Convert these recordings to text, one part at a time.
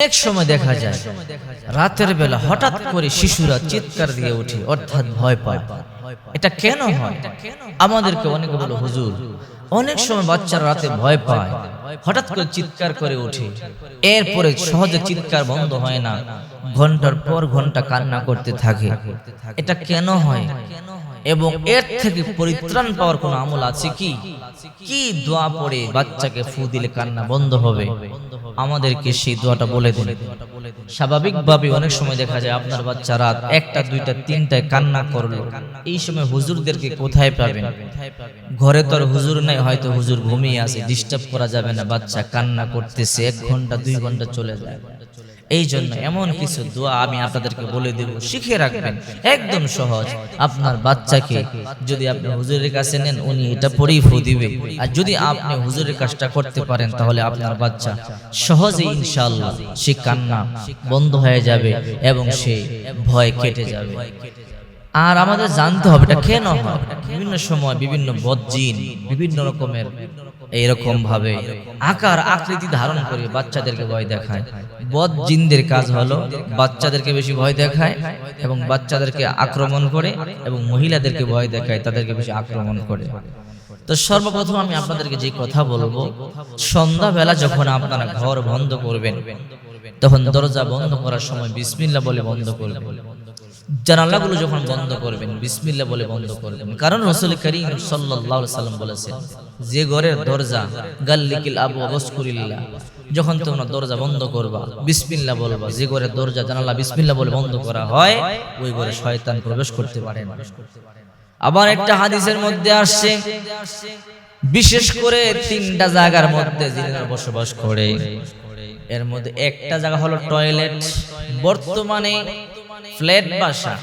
এক সময় দেখা যায়। রাতের বেলা হঠাৎ করে শিশুরা চিৎকার দিয়ে ওঠে অর্থাৎ ভয় পায়। এটা কেন হয়? আমাদেরকে অনেকে বলো হুজুর অনেক সময় বাচ্চারা রাতে ভয় পায়। হঠাৎ করে চিৎকার করে ওঠে। এরপরে সহজে চিৎকার বন্ধ হয় না। ঘণ্টার পর ঘণ্টা কান্না করতে থাকে। এটা কেন হয়? এবং এর থেকে পরিত্রাণ পাওয়ার কোনো আমল আছে কি? কি? দোয়া পড়ে বাচ্চাকে ফু দিলে কান্না বন্ধ হবে? আমাদেরকে সেই দোয়াটা বলে দিন। স্বাভাবিকভাবে অনেক সময় দেখা যায় আপনার বাচ্চা রাত একটা দুইটা তিনটায় কান্না করল। এই সময় হুজুরদেরকে কোথায় পাবেন? ঘরে তো আর হুজুর নাই হয়তো হুজুর ঘুমিয়ে আছে ডিস্টার্ব করা যাবে না বাচ্চা কান্না করতেছে এক ঘণ্টা দুই ঘণ্টা চলে যায়। এই জন্য এমন কিছু দোয়া আমি আপনাদেরকে বলে দেব শিখে রাখবেন। একদম সহজ। আপনার বাচ্চাকে যদি আপনি হুজুরের কাছে নেন উনি এটা পরেই ফু দিবে আর যদি আপনি হুজুরের কাজটা করতে পারেন তাহলে আপনার বাচ্চা সহজে ইনশাআল্লাহ সে কান্না বন্ধ হয়ে যাবে এবং সে ভয় কেটে যাবে। আর আমাদের জানতে হবে এটা কেন হয় বিভিন্ন সময় বিভিন্ন বজ্জিন বিভিন্ন রকমের এইরকম ভাবে আকার, আকৃতি ধারণ করে বাচ্চাদেরকে ভয় দেখায়। বদ জিনদের কাজ হলো বাচ্চাদেরকে বেশি ভয় দেখায় এবং বাচ্চাদেরকে আক্রমণ করে এবং মহিলাদেরকে ভয় দেখায়, তাদেরকে বেশি আক্রমণ করে। তো সর্বপ্রথম আমি আপনাদেরকে যে কথা বলব, সন্ধ্যাবেলা যখন আপনারা ঘর বন্ধ করবেন, তখন দরজা বন্ধ করার সময় বিসমিল্লা বলে বন্ধ করবেন। জানালাগুলো যখন বন্ধ করবেন বিসমিল্লা বলে বন্ধ করবেন। কারণ রসুল করিম আলাইহি সাল্লাম বলেছেন, যে ঘরের দরজা, গাল্লিকিল আবু অবস্কুরিল্লাহ যখন তোমরা দরজা বন্ধ করবা বিসমিল্লা বলবা। যে ঘরের দরজা, জানালা বিসমিল্লা বলে বন্ধ করা হয়, ওই ঘরে শয়তান প্রবেশ করতে পারে আবার একটা হাদিসের মধ্যে আসছে, বিশেষ করে তিনটা জায়গার মধ্যে বসবাস করে। এর মধ্যে একটা জায়গা হলো টয়লেট। বর্তমানে ফ্ল্যাট বাসা।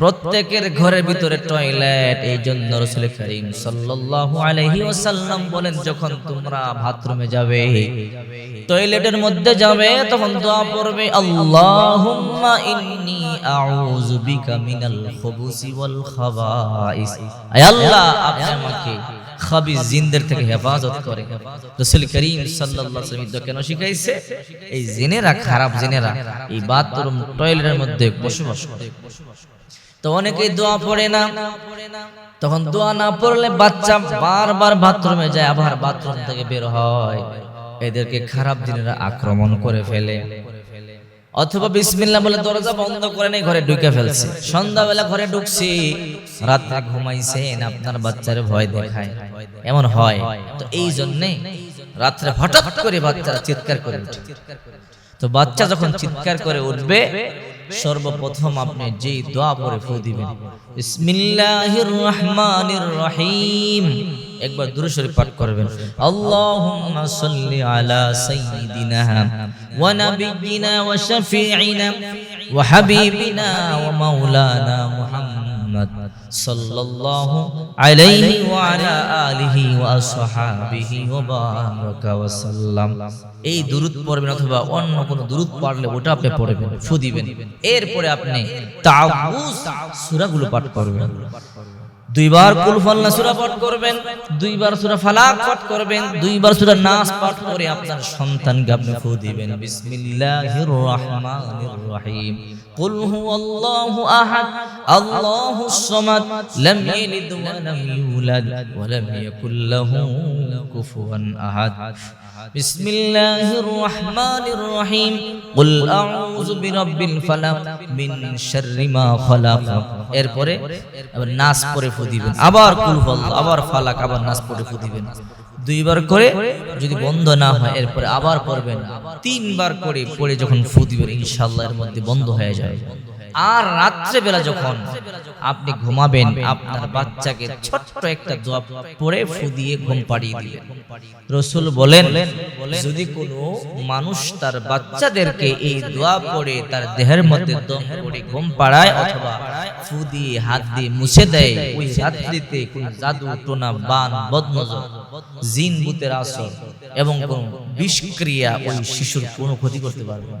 প্রত্যেকের ঘরের ভিতরে টয়লেট। এই জন্য রসুল করিম সাল্লাল্লাহু আলাইহি ওয়াসাল্লাম বলেন, যখন তোমরা বাথরুমে যাবে, টয়লেটের মধ্যে যাবে, তখন দোয়া পড়বে, আল্লাহুম্মা ইন্নী আউযু বিকা মিনাল খুবুসি ওয়াল খাবাইস। আয় আল্লাহ, আপনি আমাকে খাবিজ জিনদের থেকে হেফাজত করে। রাসূল করিম ওয়াসাল্লাম কেন শিখাইছে? এই জিনেরা খারাপ জিনেরা এই বাথরুম, টয়লেটের মধ্যে বসবাস করে। তো অনেকেই দোয়া পড়ে না। তখন দোয়া না পড়লে বাচ্চা বারবার বাথরুমে যায়, আবার বাথরুম থেকে বের হয়। এদেরকে খারাপ জিনেরা আক্রমণ করে ফেলে। অথবা বিসমিল্লাহ বলে দরজা বন্ধ করে নেই ঘরে ঢুকে ফেলছে। সন্ধ্যাবেলা ঘরে ঢুকছি, রাত্রে ঘুমাইছেন আপনার বাচ্চার ভয় দেখায়। এমন হয়। তো এই জন্যে রাত্রে হঠাৎ করে বাচ্চারা চিৎকার করে উঠে। তো বাচ্চা যখন চিৎকার করে উঠবে, সর্বপ্রথম আপনি যেই দোয়া পরে ফু দিবেন। বিসমিল্লাহির রহমানির রহিম। একবার দূরে শরীফ পাঠ করবেন। আল্লাহুম্মা সাল্লি আলা সাইয়্যিদিনা ওয়া নাবিয়্যিনা ওয়া শাফিঈনা ওয়া হাবিবিনা ওয়া মাওলানা মুহাম্মদ সাল্লাল্লাহু আলাইহি ওয়া আলা আলিহি ওয়া আসহাবিহি ওয়া বারাকা ওয়া সাল্লাম। এই দুরুদ পড়বেন অথবা অন্য কোনো দুরুদ পড়লে ওটা আপনি পড়বেন, ফু দিবেন। এরপরে আপনি তাউজ সূরাগুলো পাঠ করবেন। দুইবার কুল ফাল্লা সূরা পাঠ করবেন দুইবার সূরা ফালাক পাঠ করবেন দুইবার সূরা নাস পাঠ করে আপনার সন্তানকে আপনি ফু দিবেন বিসমিল্লাহির রহমানির রহিম কুল হুয়াল্লাহু আহাদ আল্লাহুস সামাদ লাম ইয়ালিদ ওয়া লাম ইউলাদ ওয়া লাম ইয়াকুল লাহু কুফুয়ান আহাদ بسم الله الرحمن الرحيم قل أعوذ برب الفلق من شر ما خلق এরপরে আবার নাস পরে ফু দিবেন। আবার কুল ফল আবার ফালাক আবার নাচ পরে ফু দিবেন। দুইবার করে যদি বন্ধ না হয় এরপরে আবার পড়বেন তিনবার করে পড়ে যখন ফু দিবেন ইনশাল্লাহ এর মধ্যে বন্ধ হয়ে যায় আর রাত্রে বেলা যখন আপনি ঘুমাবেন আপনার বাচ্চাকে ছোট্ট একটা দোয়া পড়ে ফু দিয়ে ঘুম পাড়িয়ে দিবেন রসুল বলেন যদি কোনো মানুষ তার বাচ্চাদেরকে এই দোয়া পড়ে তার দেহের মধ্যে দম করে ঘুম পাড়ায় অথবা ফু দিয়ে হাত দিয়ে মুছে দেয়। ওই রাত্রিতে কোন জাদু টোনা বান বদনজর জিন ভূতের আসর এবং কোন বিষক্রিয়া ওই শিশুর কোনো ক্ষতি করতে পারবে না।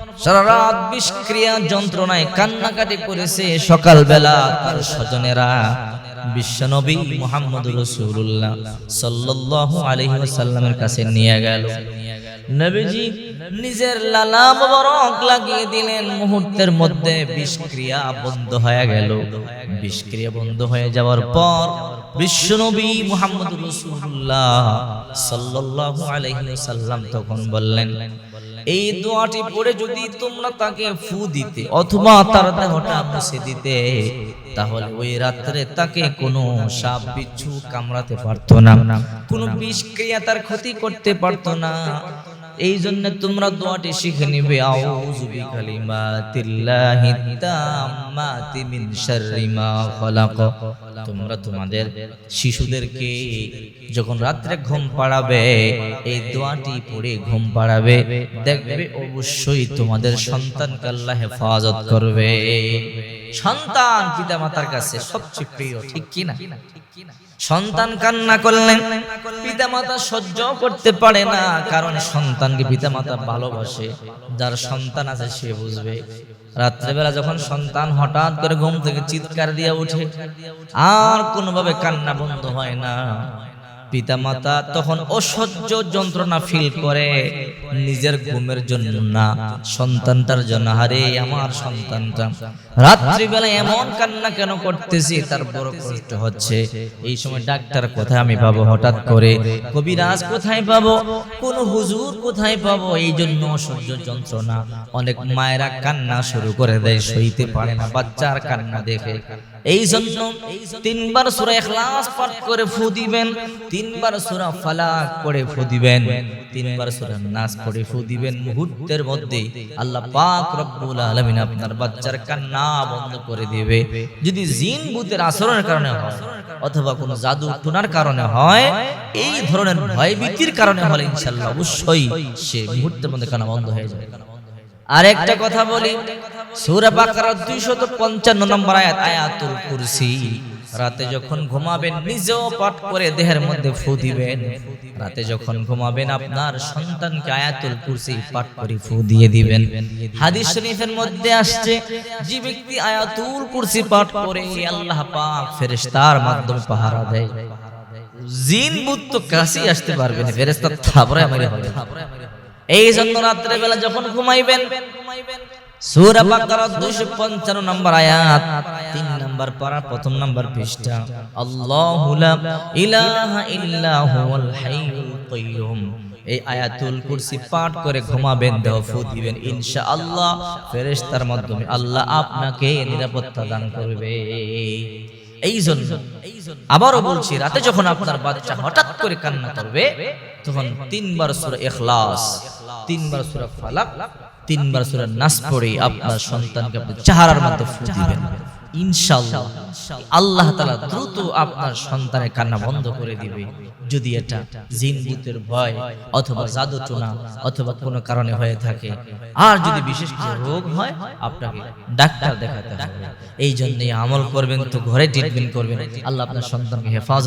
সারা রাত বিষক্রিয়া যন্ত্রণায় কান্নাকাটি করেছে সকালবেলা তার স্বজনেরা। বিশ্বনবী মুহাম্মদ রসুল্লাহ সাল্লাল্লাহু আলাইহি ওয়াসাল্লামের কাছে নিয়ে গেল। নিজের লাগিয়ে দিলেন। মুহূর্তের মধ্যে বিষক্রিয়া বন্ধ হয়ে গেল। বিষক্রিয়া বন্ধ হয়ে যাওয়ার পর বিশ্বনবী মুহাম্মদ রসুল্লাহ সাল্লাল্লাহু আলাইহি ওয়াসাল্লাম তখন বললেন এই দোয়াটি পড়ে যদি তোমরা তাকে ফু দিতে অথবা তার দেহটা মুছে দিতে তাহলে ওই রাত্রে তাকে কোনো সাপ বিচ্ছু কামড়াতে পারতো না। কোনো বিষক্রিয়া তার ক্ষতি করতে পারতো না। এই জন্য তোমরা দোয়াটি শিখে নিবে আউযু বিকালিমাতিল্লাহি তাম্মাতি মিন শাররি মা খালাক। তোমরা তোমাদের শিশুদেরকে যখন রাত্রে ঘুম পাড়াবে এই দোয়াটি পড়ে ঘুম পাড়াবে। দেখবে অবশ্যই তোমাদের সন্তানকে আল্লাহ হেফাজত করবে। সন্তান পিতামাতার কাছে সবচেয়ে প্রিয় ঠিক কি না? সন্তান কান্না করলেন পিতামাতা সহ্য করতে পারে না কারণ সন্তানকে পিতামাতা ভালোবাসে। যার সন্তান আছে সে বুঝবে। রাত্রেবেলা যখন সন্তান হঠাৎ করে ঘুম থেকে চিৎকার দিয়ে উঠে, আর কোনোভাবে কান্না বন্ধ হয় না। পিতা মাতা তখন অসহ্য যন্ত্রণা ফিল করে, নিজের ঘুমের জন্য না, সন্তানটার জন্য হারে আমার সন্তানটা রাত্রিবেলা এমন কান্না কেন করতেছি? তার বড় কষ্ট হচ্ছে। এই সময় ডাক্তার কোথায় আমি পাবো হঠাৎ করে? কবিরাজ কোথায় পাবো? কোন হুজুর কোথায় পাবো? এই জন্য অসহ্য যন্ত্রণা। অনেক মায়েরা কান্না শুরু করে দেয়, সইতে পারে না, বাচ্চার কান্না দেখে। এই জন্য তিনবার সূরা ইখলাস পাঠ করে ফু দিবেন, তিনবার সূরা ফালাক পড়ে ফু দিবেন, তিনবার সূরা নাস পড়ে ফু দিবেন মুহূর্তের মধ্যে। আল্লাহ পাক রব্বুল আলামিন আপনার বাচ্চার কান্না বন্ধ করে দিবে। যদি জিন ভূতের আচরণের কারণে হয়, অথবা কোনো জাদু টুনার কারণে হয়, এই ধরনের ভয়ভীতির কারণে হলে ইনশাল্লাহ অবশ্যই সে মুহূর্তের মধ্যে কান্না বন্ধ হয়ে যাবে। আর একটা কথা বলি, সূরা বাকারার 255 নম্বর আয়াত, আয়াতুল কুরসি। রাতে যখন ঘুমাবেন, নিজেও পাঠ করে দেহের মধ্যে ফু দিবেন। রাতে যখন ঘুমাবেন, আপনার সন্তানকে আয়াতুল কুরসি পাঠ করে ফু দিয়ে দিবেন। হাদিস শরীফের মধ্যে আসছে, যে ব্যক্তি আয়াতুল কুরসি পাঠ করে, আল্লাহ পাক ফেরেশতার মাধ্যমে পাহারা দেয়। জিন ভূত তো কাছেই আসতে পারবে না, ফেরেশতা থাবরে মেরে হবে এই জন্য রাত্রে বেলা যখন ঘুমাইবেন সূরা বাকারা 255 নম্বর আয়াত 3 নম্বর পারা, প্রথম নম্বর পৃষ্ঠা। ইলাহা হাইয়ুল এই আয়াতুল কুরসি পাঠ করে ঘুমাবেন, দেহ ইনশাআল্লাহ ফেরেশতার মাধ্যমে আল্লাহ আপনাকে নিরাপত্তা দান করবে। এই জন্য আবারও বলছি, রাতে যখন আপনার বাচ্চা হঠাৎ করে কান্না করবে, তখন তিনবার সূরা ইখলাস তিনবার সূরা ফালাক তিনবার সূরা নাস পড়ে আপনার সন্তানকে আপনি চেহারার মধ্যে ফু দিবেন। ইনশাআল্লাহ। আল্লাহ তাআলা দ্রুত আপনার সন্তানের কান্না বন্ধ করে দিবে। যদি এটা জিন ভূতের ভয় অথবা জাদু টোনা অথবা কোনো কারণে হয়ে থাকে। আর যদি বিশেষ কিছু রোগ হয় আপনাকে ডাক্তার দেখাতে হবে। এই জন্যই আমল করবেন তো ঘরে ট্রিটমেন্ট করবেন। আল্লাহ আপনার সন্তানকে হেফাজত